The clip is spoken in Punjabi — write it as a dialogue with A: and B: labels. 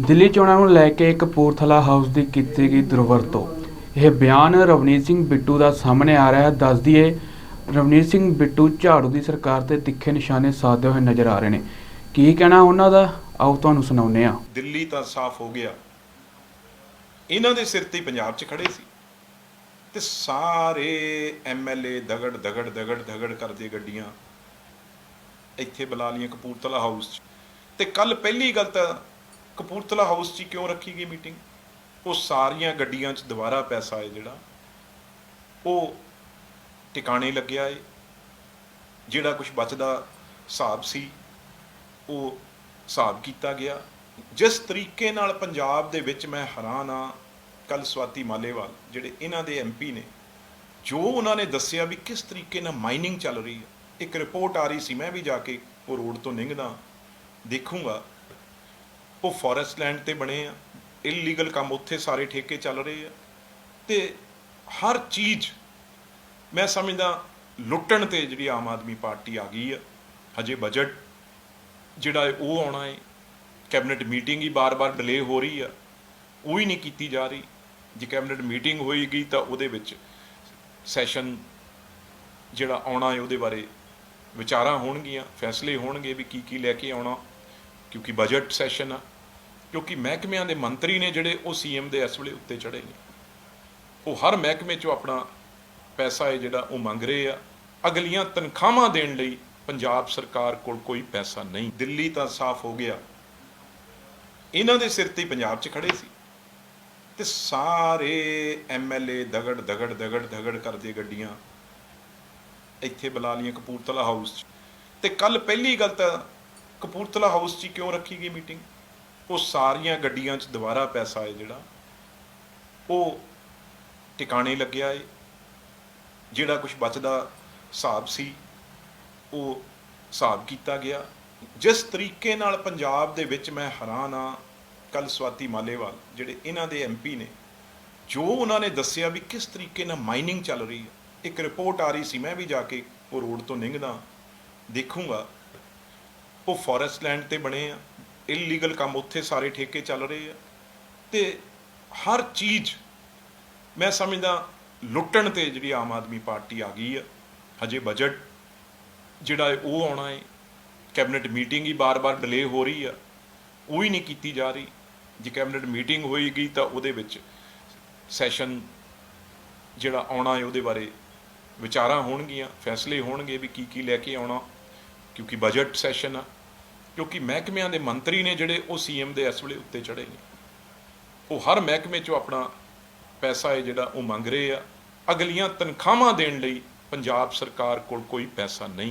A: ਦਿੱਲੀ ਚੋਣਾਂ ਨੂੰ ਲੈ ਕੇ ਕਪੂਰਥਲਾ ਹਾਊਸ ਦੀ ਕੀਤੀ ਗਈ ਦੁਰਵਰਤੋਂ। ਇਹ ਬਿਆਨ ਰਵਨੀਤ ਸਿੰਘ ਬਿੱਟੂ ਦਾ ਸਾਹਮਣੇ ਆ ਰਿਹਾ ਹੈ। ਦੱਸ ਦਈਏ, ਰਵਨੀਤ ਸਿੰਘ ਬਿੱਟੂ ਝਾੜੂ ਦੀ ਸਰਕਾਰ ਤੇ ਤਿੱਖੇ ਨਿਸ਼ਾਨੇ ਸਾਧਦੇ ਹੋਏ ਨਜ਼ਰ ਆ ਰਹੇ ਨੇ। ਕੀ ਕਹਿਣਾ ਉਹਨਾਂ ਦਾ? ਆਓ ਤੁਹਾਨੂੰ ਸੁਣਾਉਂਦੇ ਹਾਂ।
B: ਦਿੱਲੀ ਤਾਂ ਸਾਫ਼ ਹੋ ਗਿਆ। ਇਹਨਾਂ ਦੇ ਸਿਰ ਤੇ ਪੰਜਾਬ 'ਚ ਖੜੇ ਸੀ। ਤੇ ਸਾਰੇ ਐਮਐਲਏ ਦਗੜ ਦਗੜ ਦਗੜ ਦਗੜ ਕਰਦੇ ਗੱਡੀਆਂ ਇੱਥੇ ਬੁਲਾ ਲਈਆਂ ਕਪੂਰਥਲਾ ਹਾਊਸ 'ਚ। ਤੇ ਕੱਲ ਪਹਿਲੀ ਗੱਲ ਤਾਂ ਕਪੂਰਥਲਾ ਹਾਊਸ 'ਚ ਕਿਉਂ ਰੱਖੀ ਗਈ ਮੀਟਿੰਗ? ਉਹ ਸਾਰੀਆਂ ਗੱਡੀਆਂ 'ਚ ਦੁਬਾਰਾ ਪੈਸਾ ਹੈ ਜਿਹੜਾ, ਉਹ ਟਿਕਾਣੇ ਲੱਗਿਆ ਏ। ਜਿਹੜਾ ਕੁਝ ਬਚਦਾ ਹਿਸਾਬ ਸੀ, ਉਹ ਹਿਸਾਬ ਕੀਤਾ ਗਿਆ। ਜਿਸ ਤਰੀਕੇ ਨਾਲ ਪੰਜਾਬ ਦੇ ਵਿੱਚ ਮੈਂ ਹੈਰਾਨ ਆ ਕੱਲ ਸਵਾਤੀ ਮਾਲੇਵਾਲ, ਜਿਹੜੇ ਇਹਨਾਂ ਦੇ ਐਮਪੀ ਨੇ, ਜੋ ਉਹਨਾਂ ਨੇ ਦੱਸਿਆ ਵੀ ਕਿਸ ਤਰੀਕੇ ਨਾਲ ਮਾਈਨਿੰਗ ਚੱਲ ਰਹੀ ਹੈ। ਇੱਕ ਰਿਪੋਰਟ ਆ ਰਹੀ ਸੀ, ਮੈਂ ਵੀ ਜਾ ਕੇ ਉਹ ਰੋਡ ਤੋਂ ਲੰਘਦਾ ਦੇਖੂੰਗਾ। ਉਹ ਫੋਰੈਸਟ ਲੈਂਡ ਤੇ ਬਣੇ ਆ। ਇਲੀਗਲ ਕੰਮ ਉੱਥੇ ਸਾਰੇ ਠੇਕੇ ਚੱਲ ਰਹੇ ਆ। ਤੇ ਹਰ ਚੀਜ਼ ਮੈਂ ਸਮਝਦਾ ਲੁੱਟਣ ਤੇ ਜਿਹੜੀ ਆਮ ਆਦਮੀ ਪਾਰਟੀ ਆ ਗਈ ਆ, ਹਜੇ ਬਜਟ ਜਿਹੜਾ ਹੈ ਉਹ ਆਉਣਾ ਹੈ। ਕੈਬਨਿਟ ਮੀਟਿੰਗ ਹੀ ਬਾਰ-ਬਾਰ ਡਿਲੇ ਹੋ ਰਹੀ ਆ। ਉਹ ਹੀ ਨਹੀਂ ਕੀਤੀ ਜਾ ਰਹੀ। ਜੇ ਕੈਬਨਿਟ ਮੀਟਿੰਗ ਹੋਏਗੀ ਤਾਂ ਉਹਦੇ ਵਿੱਚ ਸੈਸ਼ਨ ਜਿਹੜਾ ਆਉਣਾ ਹੈ ਉਹਦੇ ਬਾਰੇ ਵਿਚਾਰਾਂ ਹੋਣਗੀਆਂ, ਫੈਸਲੇ ਹੋਣਗੇ ਵੀ ਕੀ ਕੀ ਲੈ ਕੇ ਆਉਣਾ। ਕਿਉਂਕਿ ਬਜਟ ਸੈਸ਼ਨ ਆ। ਕਿਉਂਕਿ ਮਹਿਕਮਿਆਂ ਦੇ ਮੰਤਰੀ ਨੇ ਜਿਹੜੇ ਉਹ ਸੀਐਮ ਦੇ ਇਸ ਵੇਲੇ ਉੱਤੇ ਚੜੇ ਨੇ। ਉਹ ਹਰ ਮਹਿਕਮੇ 'ਚੋਂ ਆਪਣਾ ਪੈਸਾ ਹੈ ਜਿਹੜਾ ਉਹ ਮੰਗ ਰਹੇ ਆ। ਅਗਲੀਆਂ ਤਨਖਾਹਾਂ ਦੇਣ ਲਈ ਪੰਜਾਬ ਸਰਕਾਰ ਕੋਲ ਕੋਈ ਪੈਸਾ ਨਹੀਂ। ਦਿੱਲੀ ਤਾਂ ਸਾਫ਼ ਹੋ ਗਿਆ। ਇਹਨਾਂ ਦੇ ਸਿਰ ਤੇ ਪੰਜਾਬ 'ਚ ਖੜੇ ਸੀ। ਤੇ ਸਾਰੇ ਐਮਐਲਏ ਦਗੜ ਦਗੜ ਦਗੜ ਦਗੜ ਕਰਦੇ ਗੱਡੀਆਂ ਇੱਥੇ ਬੁਲਾ ਲਈਆਂ ਕਪੂਰਥਲਾ ਹਾਊਸ 'ਚ। ਤੇ ਕੱਲ ਪਹਿਲੀ ਗੱਲ ਤਾਂ ਕਪੂਰਥਲਾ ਹਾਊਸ 'ਚ ਹੀ ਕਿਉਂ ਰੱਖੀ ਗਈ ਮੀਟਿੰਗ? ਉਹ ਸਾਰੀਆਂ ਗੱਡੀਆਂ 'ਚ ਦੁਬਾਰਾ ਪੈਸਾ ਹੈ ਜਿਹੜਾ, ਉਹ ਟਿਕਾਣੇ ਲੱਗਿਆ ਏ ਜਿਹੜਾ ਕੁਝ ਬਚਦਾ ਹਿਸਾਬ ਸੀ, ਉਹ ਹਿਸਾਬ ਕੀਤਾ ਗਿਆ। ਜਿਸ ਤਰੀਕੇ ਨਾਲ ਪੰਜਾਬ ਦੇ ਵਿੱਚ ਮੈਂ ਹੈਰਾਨ ਆ ਕੱਲ ਸਵਾਤੀ ਮਾਲੇਵਾਲ, ਜਿਹੜੇ ਇਹਨਾਂ ਦੇ ਐਮਪੀ ਨੇ, ਜੋ ਉਹਨਾਂ ਨੇ ਦੱਸਿਆ ਵੀ ਕਿਸ ਤਰੀਕੇ ਨਾਲ ਮਾਈਨਿੰਗ ਚੱਲ ਰਹੀ ਹੈ। ਇੱਕ ਰਿਪੋਰਟ ਆ ਰਹੀ ਸੀ, ਮੈਂ ਵੀ ਜਾ ਕੇ ਉਹ ਰੋਡ ਤੋਂ ਲੰਘਦਾ ਦੇਖੂੰਗਾ। ਉਹ ਫੋਰੈਸਟ ਲੈਂਡ ਤੇ ਬਣੇ ਆ। ਇਲੀਗਲ ਕੰਮ ਉੱਥੇ ਸਾਰੇ ਠੇਕੇ ਚੱਲ ਰਹੇ ਆ। ਤੇ ਹਰ ਚੀਜ਼ ਮੈਂ ਸਮਝਦਾ ਲੁੱਟਣ ਤੇ ਜਿਹੜੀ ਆਮ ਆਦਮੀ ਪਾਰਟੀ ਆ ਗਈ ਆ, ਹਜੇ ਬਜਟ ਜਿਹੜਾ ਹੈ ਉਹ ਆਉਣਾ ਹੈ। ਕੈਬਨਿਟ ਮੀਟਿੰਗ ਹੀ ਬਾਰ-ਬਾਰ ਡਿਲੇ ਹੋ ਰਹੀ ਆ, ਉਹ ਹੀ ਨਹੀਂ ਕੀਤੀ ਜਾ ਰਹੀ। ਜੇ ਕੈਬਨਿਟ ਮੀਟਿੰਗ ਹੋਏਗੀ ਤਾਂ ਉਹਦੇ ਵਿੱਚ ਸੈਸ਼ਨ ਜਿਹੜਾ ਆਉਣਾ ਹੈ ਉਹਦੇ ਬਾਰੇ ਵਿਚਾਰਾਂ ਹੋਣਗੀਆਂ, ਫੈਸਲੇ ਹੋਣਗੇ ਵੀ ਕੀ ਕੀ ਲੈ ਕੇ ਆਉਣਾ, ਕਿਉਂਕਿ ਬਜਟ ਸੈਸ਼ਨ ਆ। ਕਿਉਂਕਿ ਮਹਿਕਮਿਆਂ ਦੇ ਮੰਤਰੀ ਨੇ ਜਿਹੜੇ ਉਹ ਸੀਐਮ ਦੇ ਇਸ ਵੇਲੇ ਉੱਤੇ ਚੜੇ ਨੇ। ਉਹ ਹਰ ਮਹਿਕਮੇ 'ਚੋਂ ਆਪਣਾ ਪੈਸਾ ਹੈ ਜਿਹੜਾ ਉਹ ਮੰਗ ਰਹੇ ਆ। ਅਗਲੀਆਂ ਤਨਖਾਹਾਂ ਦੇਣ ਲਈ ਪੰਜਾਬ ਸਰਕਾਰ ਕੋਲ ਕੋਈ ਪੈਸਾ ਨਹੀਂ